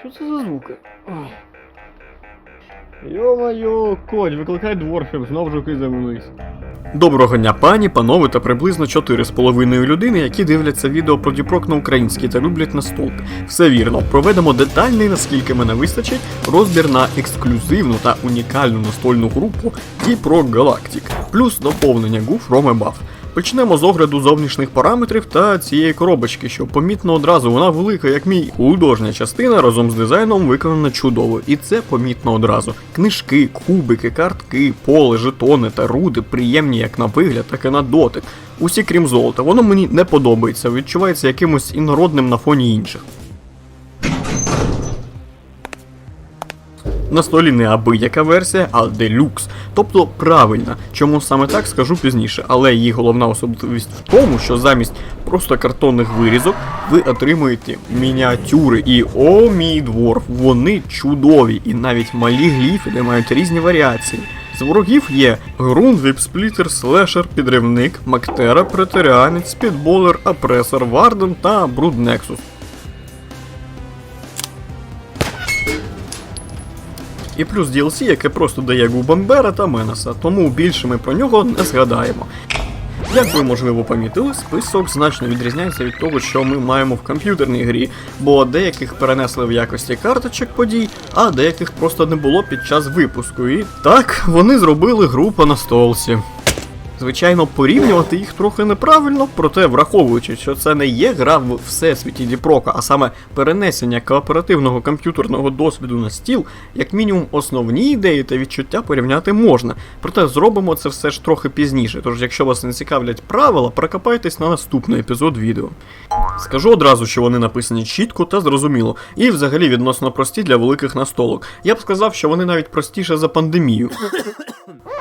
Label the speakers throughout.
Speaker 1: Що це за звуки? Йо-майо, конь, викликай дворфів, знов жуки завелись. Доброго дня, пані, панове та приблизно 4,5 людини, які дивляться відео про Діпрок на українській та люблять настолки. Все вірно, проведемо детальний, наскільки мене вистачить, розбір на ексклюзивну та унікальну настольну групу Діпрок Galactic, плюс доповнення GUF Rome. Почнемо з огляду зовнішніх параметрів та цієї коробочки, що помітно одразу вона велика, як мій. Художня частина разом з дизайном виконана чудово, і це помітно одразу. Книжки, кубики, картки, поле, жетони та руди приємні як на вигляд, так і на дотик. Усі крім золота, воно мені не подобається, відчувається якимось інородним на фоні інших. На столі не аби яка версія, а делюкс. Тобто правильна. Чому саме так скажу пізніше, але її головна особливість в тому, що замість просто картонних вирізок ви отримуєте мініатюри. І о мій дворф, вони чудові, і навіть малі гліфи, де мають різні варіації. З ворогів є Грун, Віпсплітер, Слешер, Підривник, Мактера, Претеріанець, Спідболер, Апресор, Варден та Бруд Нексус. І плюс DLC, яке просто дає Губамбера та Менеса, тому більше ми про нього не згадаємо. Як ви можливо помітили, список значно відрізняється від того, що ми маємо в комп'ютерній грі, бо деяких перенесли в якості карточок подій, а деяких просто не було під час випуску. І так, вони зробили гру по настолці. Звичайно, порівнювати їх трохи неправильно, проте враховуючи, що це не є гра в всесвіті Діпрока, а саме перенесення кооперативного комп'ютерного досвіду на стіл, як мінімум основні ідеї та відчуття порівняти можна. Проте зробимо це все ж трохи пізніше. Тож, якщо вас не цікавлять правила, прокопайтесь на наступний епізод відео. Скажу одразу, що вони написані чітко та зрозуміло, і взагалі відносно прості для великих настолок. Я б сказав, що вони навіть простіше за пандемію.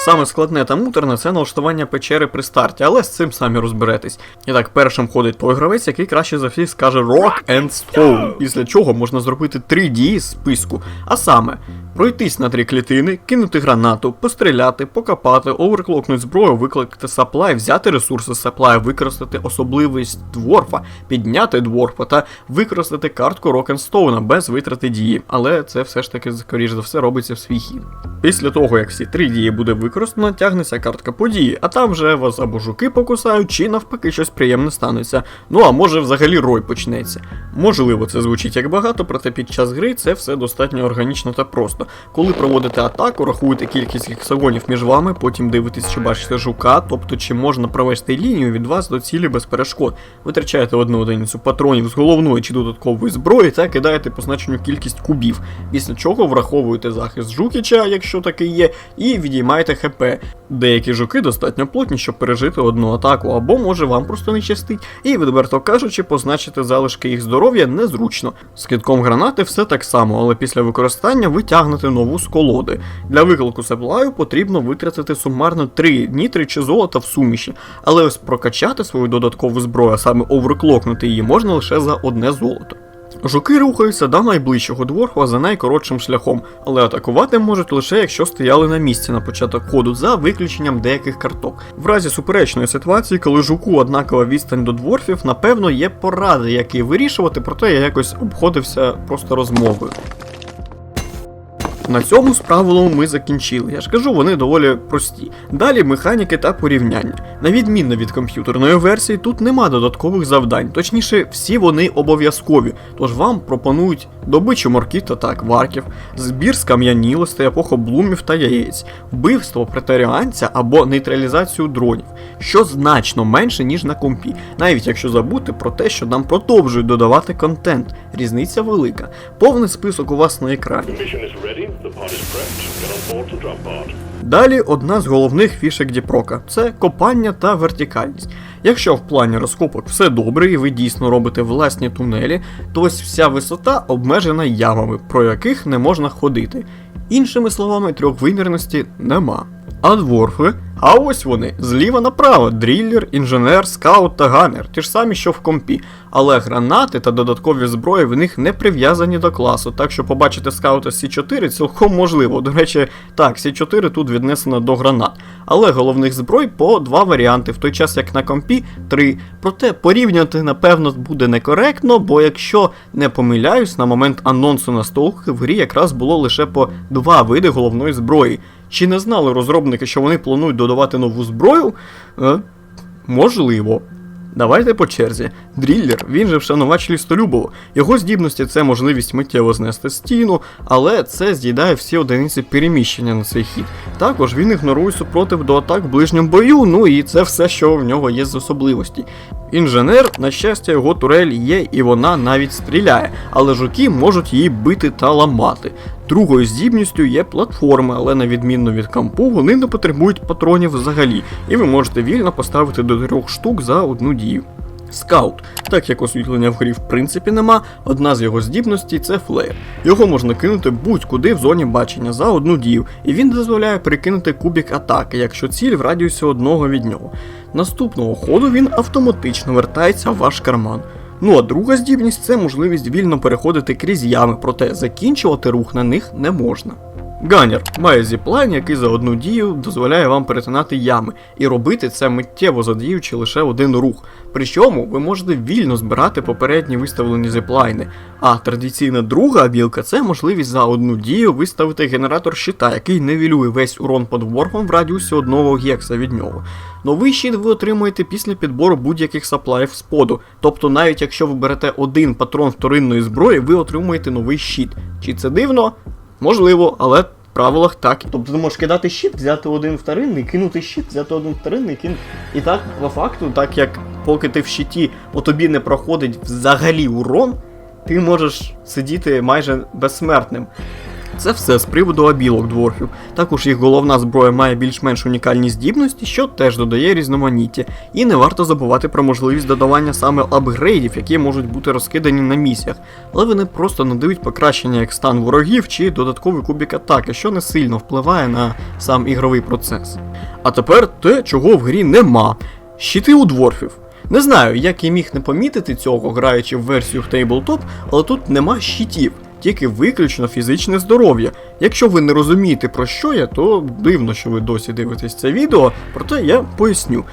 Speaker 1: Саме складне та муторне це налаштування печери при старті, але з цим самі розберетесь. І так, першим ходить той гравець, який краще за всіх скаже Rock and Stone, після чого можна зробити три дії з списку. А саме, пройтись на три клітини, кинути гранату, постріляти, покопати, оверклокнути зброю, викликати саплай, взяти ресурси саплая, використати особливість дворфа, підняти дворфа та використати картку Rock and Stone без витрати дії. Але це все ж таки, скоріш за все, робиться в свій хід. Після того, як всі три дії буде використано, тягнеться картка події, а там вже вас або жуки покусають, чи навпаки щось приємне станеться. Ну а може взагалі рой почнеться. Можливо, це звучить як багато, проте під час гри це все достатньо органічно та просто. Коли проводите атаку, рахуєте кількість гексагонів між вами, потім дивитесь, чи бачите жука, тобто чи можна провести лінію від вас до цілі без перешкод. Витрачаєте одну одиницю патронів з головної чи додаткової зброї та кидаєте позначену кількість кубів, після чого враховуєте захист жукіча, якщо такий є, і відіймаєте ХП. Деякі жуки достатньо плотні, щоб пережити одну атаку, або може вам просто не щастить, і відверто кажучи, позначити залишки їх здоров'я незручно. З китком гранати все так само, але після використання ви тягнете нову з колоди. Для виклику сеплаю потрібно витратити сумарно 3 нітри чи золота в суміші, але ось прокачати свою додаткову зброю, а саме оверклокнути її можна лише за одне золото. Жуки рухаються до найближчого дворфа за найкоротшим шляхом, але атакувати можуть лише якщо стояли на місці на початок ходу, за виключенням деяких карток. В разі суперечної ситуації, коли жуку однакова відстань до дворфів, напевно, є поради, які вирішувати, проте я якось обходився просто розмовою. На цьому з правилом ми закінчили. Я ж кажу, вони доволі прості. Далі механіки та порівняння. На відмінно від комп'ютерної версії, тут нема додаткових завдань, точніше, всі вони обов'язкові, тож вам пропонують добичу морків та так варків, збір скам'янілостей, епохоблумів та яєць, вбивство претеріанця або нейтралізацію дронів, що значно менше, ніж на компі, навіть якщо забути про те, що нам продовжують додавати контент. Різниця велика. Повний список у вас на екрані. Далі одна з головних фішек Діпрока це копання та вертикальність. Якщо в плані розкопок все добре і ви дійсно робите власні тунелі, то ось вся висота обмежена ямами, про яких не можна ходити. Іншими словами, трьохвимірності нема. А дворфи? А ось вони, зліва направо, дріллер, інженер, скаут та ганер, ті ж самі, що в компі. Але гранати та додаткові зброї в них не прив'язані до класу, так що побачити скаута С4 цілком можливо. До речі, так, С4 тут віднесено до гранат. Але головних зброй по два варіанти, в той час як на компі три. Проте порівняти, напевно, буде некоректно, бо якщо не помиляюсь, на момент анонсу на настолки в грі якраз було лише по два види головної зброї. Чи не знали розробники, що вони планують додавати нову зброю? Е, можливо. Давайте по черзі. Дріллер, він же вшанувач лістолюбов. Його здібності це можливість миттєво знести стіну, але це з'їдає всі одиниці переміщення на цей хід. Також він ігнорує супротив до атак в ближньому бою, ну і це все, що в нього є з особливості. Інженер, на щастя, його турель є і вона навіть стріляє, але жуки можуть її бити та ламати. Другою здібністю є платформи, але на відміну від кампу, вони не потребують патронів взагалі, і ви можете вільно поставити до трьох штук за одну дію. Скаут, так як освітлення в грі в принципі нема, одна з його здібностей це флеєр. Його можна кинути будь-куди в зоні бачення за одну дію, і він дозволяє перекинути кубік атаки, якщо ціль в радіусі одного від нього. Наступного ходу він автоматично вертається в ваш карман. Ну а друга здібність це можливість вільно переходити крізь ями, проте закінчувати рух на них не можна. Ганнер має зіплайн, який за одну дію дозволяє вам перетинати ями, і робити це миттєво задіючи лише один рух. Причому ви можете вільно збирати попередні виставлені зіплайни. А традиційна друга білка це можливість за одну дію виставити генератор щита, який невілює весь урон по дворфам в радіусі одного гекса від нього. Новий щит ви отримуєте після підбору будь-яких саплаїв споду. Тобто, навіть якщо ви берете один патрон вторинної зброї, ви отримуєте новий щит. Чи це дивно? Можливо, але в правилах так. Тобто ти можеш кидати щит, взяти один вторинний, кинути щит, взяти один вторинний, кинути. І так, по факту, так як поки ти в щиті, о тобі не проходить взагалі урон, ти можеш сидіти майже безсмертним. Це все з приводу абілок дворфів. Також їх головна зброя має більш-менш унікальні здібності, що теж додає різноманіття. І не варто забувати про можливість додавання саме апгрейдів, які можуть бути розкидані на місіях, але вони просто надають покращення як стан ворогів чи додатковий кубік атаки, що не сильно впливає на сам ігровий процес. А тепер те, чого в грі нема. Щити у дворфів. Не знаю, як я міг не помітити цього, граючи в версію в Tabletop, але тут нема щитів, тільки виключно фізичне здоров'я. Якщо ви не розумієте про що я, то дивно, що ви досі дивитесь це відео, проте я поясню.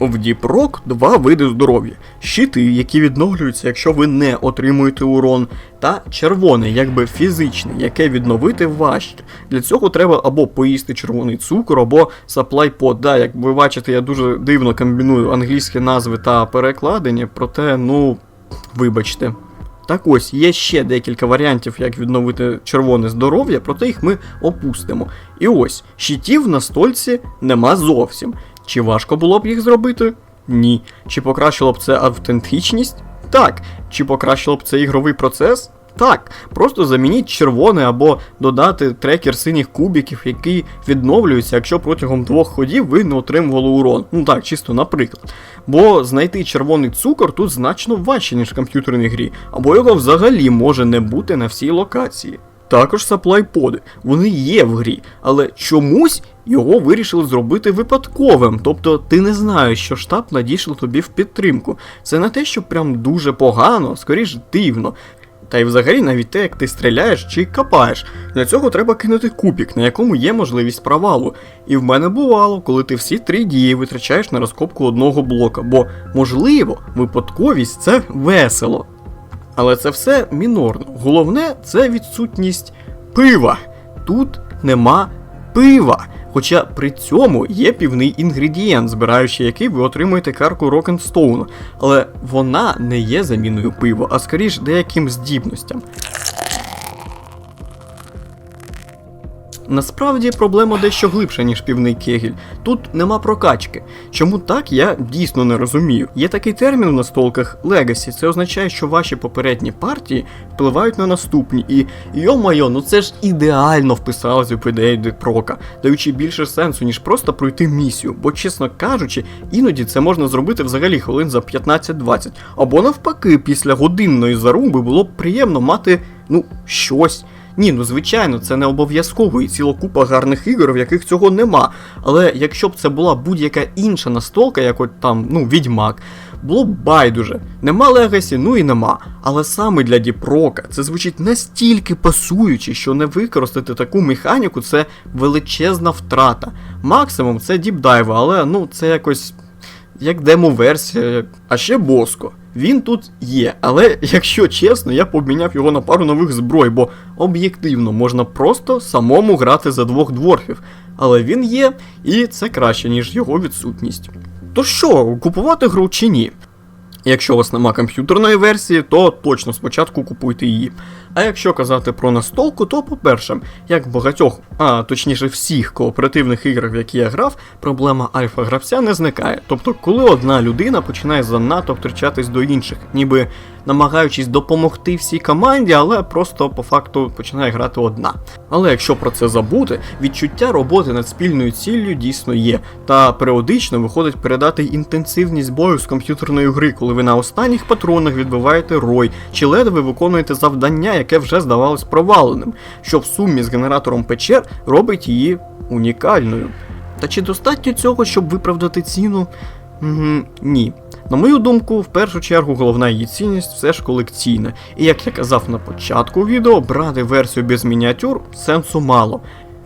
Speaker 1: В Діпрок два види здоров'я: щити, які відновлюються, якщо ви не отримуєте урон, та червоне, якби фізичне, яке відновити важче. Для цього треба або поїсти червоний цукор, або pod. Да, як ви бачите, я дуже дивно комбіную англійські назви та перекладення, проте, ну, вибачте. Так ось, є ще декілька варіантів, як відновити червоне здоров'я, проте їх ми опустимо. І ось, щитів на стольці нема зовсім. Чи важко було б їх зробити? Ні. Чи покращило б це автентичність? Так. Чи покращило б це ігровий процес? Так, просто замініть червоне або додати трекер синіх кубіків, який відновлюється, якщо протягом двох ходів ви не отримували урон. Ну так, чисто наприклад. Бо знайти червоний цукор тут значно важче, ніж в комп'ютерній грі, або його взагалі може не бути на всій локації. Також саплайподи, вони є в грі, але чомусь його вирішили зробити випадковим. Тобто ти не знаєш, що штаб надійшов тобі в підтримку. Це не те, що прям дуже погано, скоріш дивно. Та й взагалі навіть те, як ти стріляєш чи копаєш. Для цього треба кинути кубік, на якому є можливість провалу. І в мене бувало, коли ти всі три дії витрачаєш на розкопку одного блока, бо, можливо, випадковість це весело. Але це все мінорно. Головне це відсутність пива. Тут нема пива. Хоча при цьому є півний інгредієнт, збираючи який ви отримуєте карку Rock'n'Stone, але вона не є заміною пива, а скоріш деяким здібностям. Насправді проблема дещо глибша, ніж півний кегель. Тут нема прокачки. Чому так, я дійсно не розумію. Є такий термін в настолках Legacy. Це означає, що ваші попередні партії впливають на наступні. І йо-майо, ну це ж ідеально вписалося в ідею депрока, даючи більше сенсу, ніж просто пройти місію. Бо, чесно кажучи, іноді це можна зробити взагалі хвилин за 15-20. Або навпаки, після годинної заруби було б приємно мати, ну, щось. Ні, ну звичайно, це не обов'язково і ціла купа гарних ігор, в яких цього нема. Але якщо б це була будь-яка інша настолка, як от там, ну, відьмак, було б байдуже. Нема Легасі, ну і нема. Але саме для Діпрока це звучить настільки пасуюче, що не використати таку механіку це величезна втрата. Максимум це діпдайви, але ну це якось як демо-версія, а ще Боско. Він тут є, але якщо чесно, я б обміняв його на пару нових зброй, бо об'єктивно можна просто самому грати за двох дворфів. Але він є, і це краще, ніж його відсутність. То що, купувати гру чи ні? Якщо у вас нема комп'ютерної версії, то точно спочатку купуйте її. А якщо казати про настолку, то по-перше, як в багатьох, а точніше всіх кооперативних іграх, в які я грав, проблема альфа-гравця не зникає. Тобто, коли одна людина починає занадто втручатись до інших, ніби намагаючись допомогти всій команді, але просто по факту починає грати одна. Але якщо про це забути, відчуття роботи над спільною ціллю дійсно є, та періодично виходить передати інтенсивність бою з комп'ютерної гри, коли ви на останніх патронах відбиваєте рой, чи ледве виконуєте завдання, яке вже здавалось проваленим, що в сумі з генератором печер робить її унікальною. Та чи достатньо цього, щоб виправдати ціну? М, Ні. На мою думку, в першу чергу головна її цінність все ж колекційна. І як я казав на початку відео, брати версію без мініатюр сенсу мало.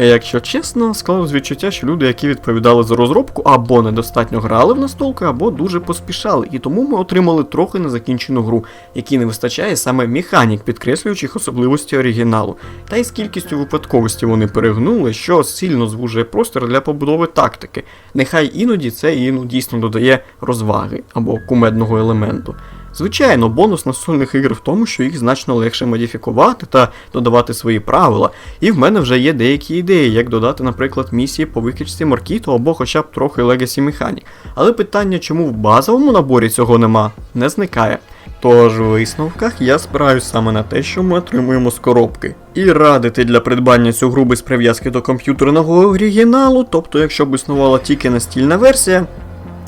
Speaker 1: Якщо чесно, склалось відчуття, що люди, які відповідали за розробку, або недостатньо грали в настолку, або дуже поспішали, і тому ми отримали трохи незакінчену гру, якій не вистачає саме механік, підкреслюючих особливості оригіналу. Та й з кількістю випадковості вони перегнули, що сильно звужує простір для побудови тактики. Нехай іноді це і ну, дійсно додає розваги або кумедного елементу. Звичайно, бонус настольних ігр в тому, що їх значно легше модифікувати та додавати свої правила, і в мене вже є деякі ідеї, як додати, наприклад, місії по викачці Маркіту або хоча б трохи Legacy механік. Але питання, чому в базовому наборі цього нема, не зникає. Тож у висновках я спираюсь саме на те, що ми отримуємо з коробки. І радити для придбання цю гру без прив'язки до комп'ютерного оригіналу, тобто якщо б існувала тільки настільна версія,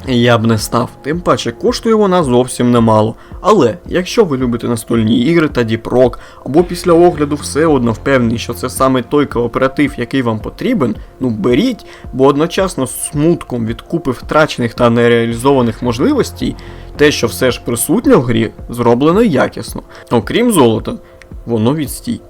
Speaker 1: я б не став, тим паче коштує вона зовсім немало. Але якщо ви любите настольні ігри та діпрок, або після огляду все одно впевнені, що це саме той кооператив, який вам потрібен, ну беріть, бо одночасно з смутком від купи втрачених та нереалізованих можливостей, те, що все ж присутнє в грі, зроблено якісно. Окрім золота, воно відстій.